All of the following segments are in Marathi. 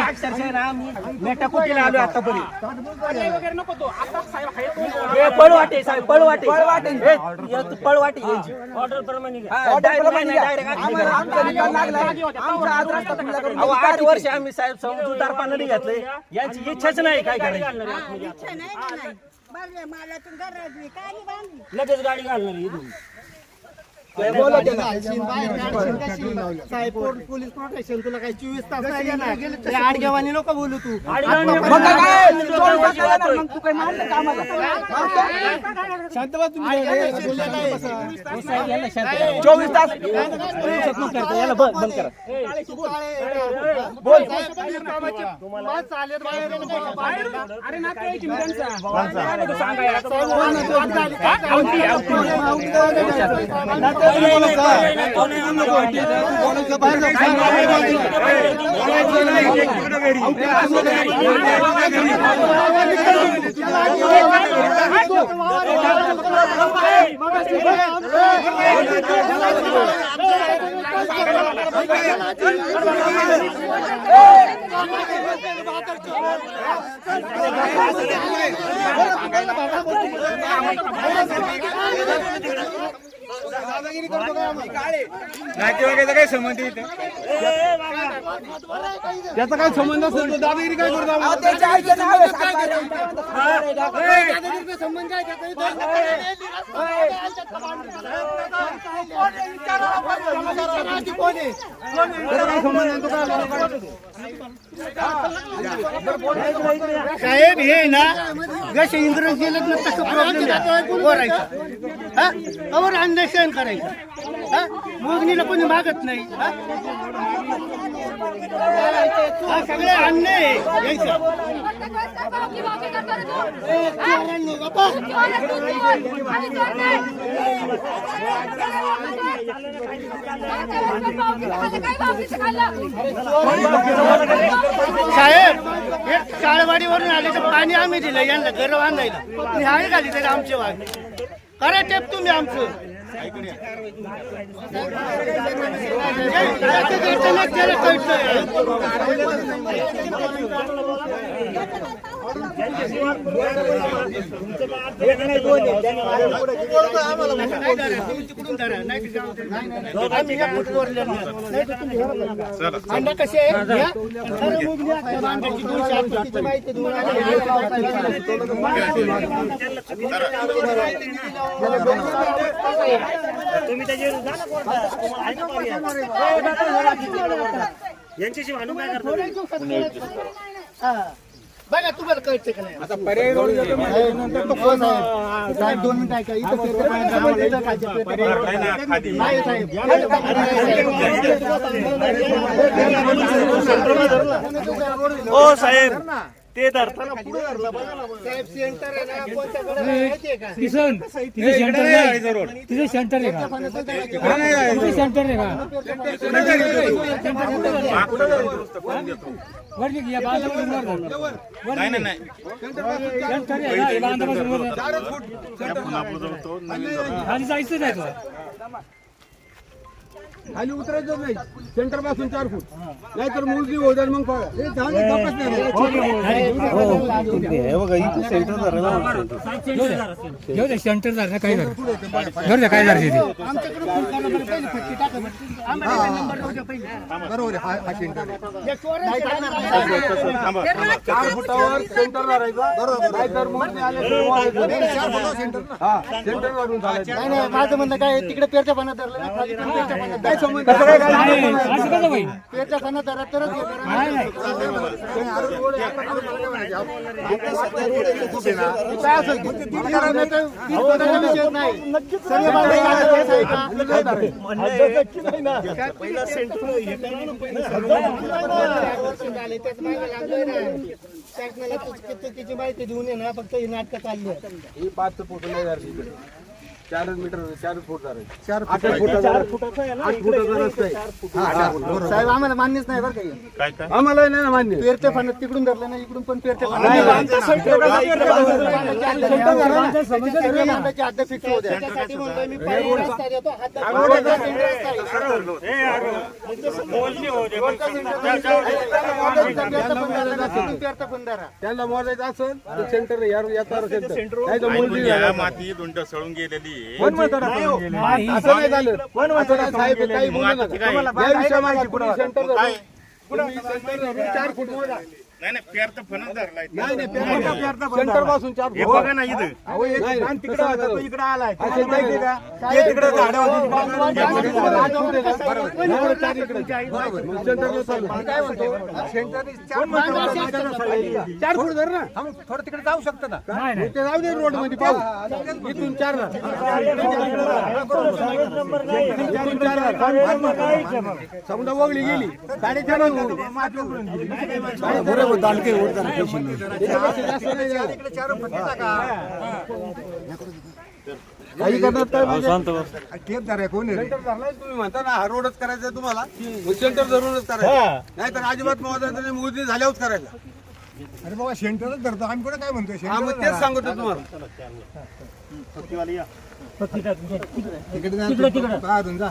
अक्षरशः ना मी मेटाकुटीला आलो आता साहेब पळवाटे साहेब पळवाटे पळवाटे पळवाटे ऑर्डर प्रमाणे आठ वर्ष आम्ही साहेब समजूतदारपणा नाही घेतलंय यांची इच्छाच नाही काय करायची. इच्छा नाही ना नाही बरं काय नाही बांधली. लगेच गाडी घालणार इथून. पोलीस प्रोटेक्शन तुला काही चोवीस तास नाही येणार. ते. आडगेवानी नको बोलू तू. शांत बस चोवीस तास याला बंद बंद करा अरे ना तो यायची मुलांचा. काय तो नातेवाईकाचा काय संबंध इथे त्याचा काय संबंध असेल तो दादागिरी काय करतो संबंध आहे त्याचा साहेब हे ना जसे इंग्रज गेलेत ना तसं प्रॉब्लेम करायचं हा कवर अन्वेषण करायचं. हा? मोजणीला कोणी मागत नाही. हा? हा सगळे अन्याय. साहेब हे काळवाडीवरून आले तर पाणी आम्ही दिलं यांना घर बांधायला आणि हाय घाली तरी आमचे वाघ करा टेप तुम्ही आमचं त्याचं अंडा कसे तुम्ही त्याचे यांच्याशी भांडून काय करतो हा. बघा तुम्हाला कळते का नाही आता पर्याय नंतर तो कोण आहे साहेब दोन मिनिटं ऐका इथं पेपर पाहिजे, इथं पेपर. नाही, साहेब. हो साहेब ते धरताना पुढे धरलं बघा ना साहेब सेंटर आहे ना कोणत्याकडे आहे. माहितीये का? तिथे सेंटर नाही तिथे सेंटर आहे का? तिथे सेंटर आहे का? वर निघ, या बांधापासून वर धर. वर निघ. सेंटर आहे ना, या बांधापासून वर धर. खाली जायचं नाही तुला. खाली उतरायचं नाही. सेंटरपासून चार फूट. नाहीतर मुलगी द्या मग पळा. हे झालं गप्पच नाही. घेऊ दे सेंटर झालं ना. काय झालं? घेऊ दे काय झालं? तिथे आमच्याकडे फोन करा बरं, पहिली फटकी टाका बरं. आम्हाला काय नंबर पहिले. बरोबर आहे, हा- हा सेंटर आहे. हे चोरांचे आहे. चार फुटावर सेंटर धरायचं नाहीतर मग ते आले तर वाढायचं. हा सेंटर धरून चालायचं. नाही नाही माझं म्हणणं काय तिकडे पेरच्या पाण्यात धरलं ना, खाली पण पेरच्या पाण्यात धरलं. नाही, असं कसं होईल तरच काय असेल. शासनाला माहिती देऊन ये ना फक्त ही नाटकं चालली. ही पाच धरली. चारच मीटर चारच फूट चार आठ फुटाचा आठ फुटाचा रस्ता आहे. साहेब आम्हाला मान्यच नाही बरं काही काय काय? आम्हाला नाही ना मान्य. पेरते फणत तिकडून धरलं ना इकडून पण पेरते हद्द फिक्स होऊ द्या त्यासाठी म्हणतोय मी पर्यायी रस्ता देतो, हद्द रोडचा सेंटर रस्ता आहे. बोलणी हो दे. पेरता पण धरलं ना, तिकडून पेरता पण धरा. त्यांना मोजायचं असेल तर सेंटर याचा सेंटर नाही तर. जाणार. माती धुंड सळून गेलेली. कोण म्हणतं ना करून गेले? असं नाही झालं. आता ना साहेब काही बोलू? नका या सेंटर धरून- तुम्ही सेंटर चार फूट मोजा नाही नाही पेर तर फणस धरलाय. नाही नाही सेंटरपासून चार हे फूट. बघा ना इथं. अहो, एक आणि तिकडं होता तो इकडं आलाय. माहिती का? ते तिकडं झाडं होती. चार फूट धर ना थोडं तिकडे जाऊ शकतं ना? ते जाऊ दे रोडमध्ये पाहू. इथून चार. समजा वगळी गेली. साडेचार काही करणार काय म्हणजे? टेप धराय कोण आहे? धरलाय तुम्ही म्हणता ना हा रोडच करायचा आहे तुम्हाला. मग सेंटर धरूनच करायचं नाही तर अजिबात मोजायचं नाही मोजणी झाल्यावरच करायला अरे बाबा सेंटरच धरतो. आम्ही कुठे काय म्हणतोय? हा मग तेच सांगतो तुम्हाला. सेंटर जा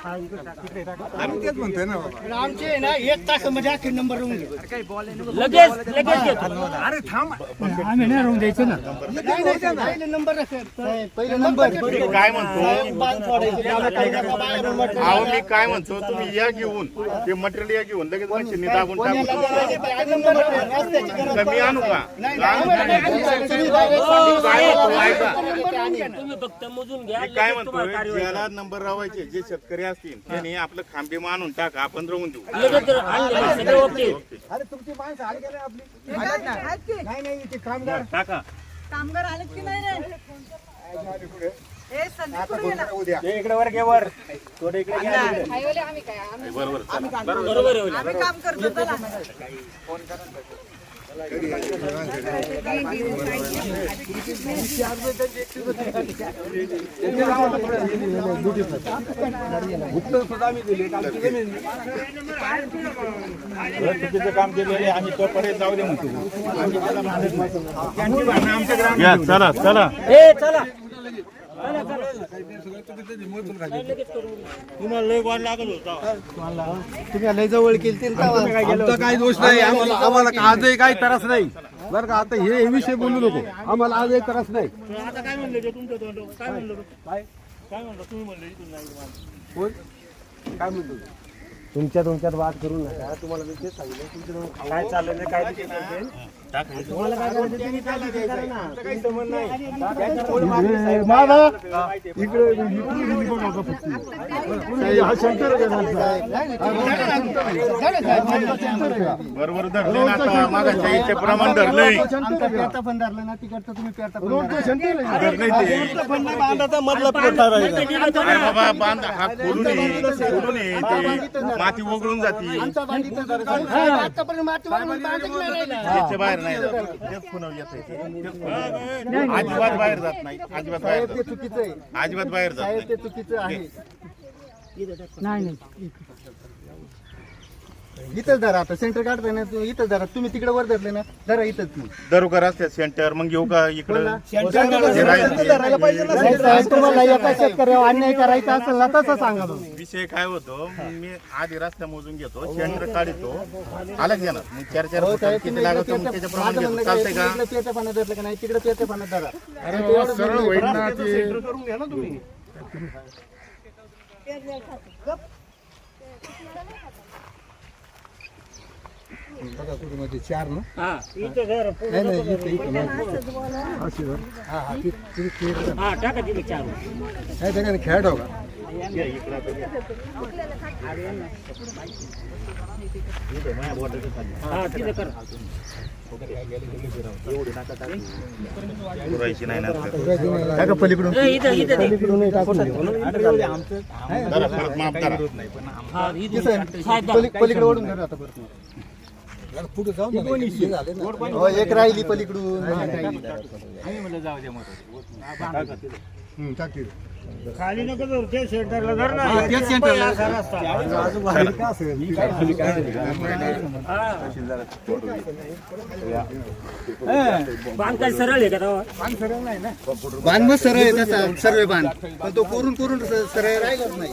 आम्ही तेच म्हणतोय ना बाबा आमचे ना एक तासामध्ये अखेर नंबर येऊन गेले अरे थांब नाही, नाही, पहिले नंबर. पहिले नंबर काय म्हणतो. अहो मी काय म्हणतो तुम्ही या घेऊन ते मटेरियल या घेऊन लगेच मशीननी दाबून कमी आणू का तुम्ही काय ऐका नंबर आणून घ्या ना. तुम्ही फक्त मोजून घ्या मी काय म्हणतोय ज्याला नंबर रावायचे जे शेतकरी असतील त्यांनी आपलं खांबे मानून टाका आपण राहून देऊ. लगेच आणले सगळे ओके अरे तुमची माणसं आली गेले आपली. आहेत की? नाही. नाही ते कामगार. टाका. कामगार आलेत की नाही रे? हे संदीप कुठे गेला? उद्या बरोबर चला. बरोबर आहे आम्ही काम करतो चला. उत्तर सुद्धा आम्ही दिले आमची जमीन चुकीचं काम केलेलं आणि तो पर्यंत जाऊ दे म्हणतो या चला चला. ए चला. तुम्हाला लय वाढ लागत होता तुम्ही लय जवळ केली आमचा काही दोष नाही. आम्हाला आम्हाला आजही काही त्रास नाही? बरं का? आता हे विषय बोलू नको. आम्हाला आजही त्रास नाही. आता काय म्हणले? काय म्हणलं? काय काय म्हणलं तुम्ही म्हणले काय म्हणतो? तुमच्या तुमच्यात वाद करू नका तुम्हाला मी तेच सांगितलं तुमच्या काय चाललंय काय तुम्हाला काय करायचं काय ना तुमचं नाही. माझा इकडे इकडे. हा सेंटर आहे का त्यांचा? बरोबर धरले ना आता मागाच्या इथे प्रमाण धरलंय आमचा पेरता पण धरला ना तिकडचं तुम्ही पेरता पण रोडचं धरा. सेंटर आहे. धरलंय ते अरे बाबा बांध हा फोडून ये फोडून ये ते माती ओघळून जाती. आमचा बांधीचा धरला. आतापर्यंत माती वाढवून बांधच नाही राहिला. त्याच्या बाहेर नाही जात. तेच येत आहे. तेच. अजिबात बाहेर जात नाही. अजिबात बाहेर साहेब जात ते चुकीचं आहे. नाही. अजिबात बाहेर जात साहेब नाही. ते चुकीचं आहे. इथंच धरा आता सेंटर काढताय ना तू इथंच धरा. तुम्ही तिकडे वर धरले ना धरा इथंच तुम्ही दरुकर असते सेंटर मग येऊ का इकडं? धरायला पाहिजे ना साहेब तुम्हाला एका शेतकऱ्यावर अन्याय करायचा असेल ना तसं सांगा. विषय काय होतो मी आधी रस्ता मोजून घेतो सेंटर काढतो. आला की ना मग चार चार हो फुटाला किती लागत मग त्याच्याप्रमाणे घेतो. चालतंय का? इकडे पाण्यात धरलं का नाही? तिकडे पाण्यात धरा. अरे ते एवढं सरळ होईल ना ते. बघा कुठे मध्ये चार ना? हा नाही नाही इथे इथे नाही. हा टाका तिथे चार. नाही त्याच्याने खेळ ठेवा हा तिथे कर. पुरायची नाही ना टाका पलीकडून. ए, इथं इथं दे. जरा परत माफ करा. हा, दा. पलीकडे ओढून धरा आता परत. पुढे जाऊ ना हो, एक राहिली पलीकडून. खाली नको ते सेंटरला धर ना. तेच सेंटरला. बांध काय सरळ आहे का? बांध मग सरळ आहे त्याचा सर्व बांध. पण तो कोरून कोरून सरळ राहिलाच नाही.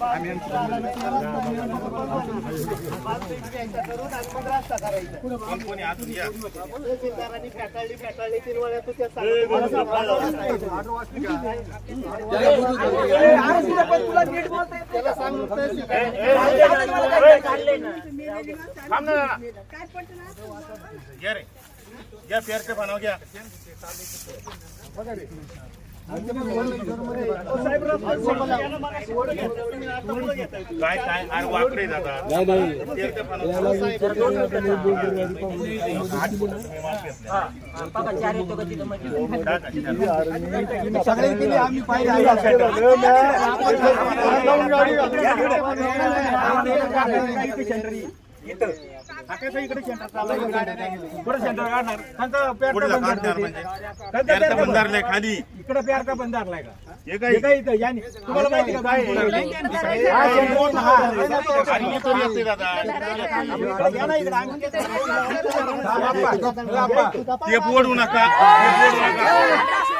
कोण घ्या रे. घ्या पेरचे पानाव घ्या. काय काय? अरे वाकडे जातात. पेरचे पानाव बाबा, चार येतो का तिथं मध्ये? टाका. सगळे केले आम्ही पुढे काढणार म्हणजे पेरचं बंधारलंय खाली इकडे प्यार का बंद लागलाय का हे काय काय इथं याने तुम्हाला माहिती का काय आणि इथून येते दादा टेप ओढू नका ना,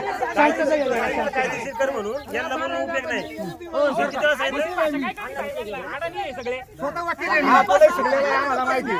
बोलायचं कायदेशीर कर म्हणून यांना म्हणून उपयोग नाही किती वेळा सांगितलं? सगळे. शिकलेले आम्हाला माहिती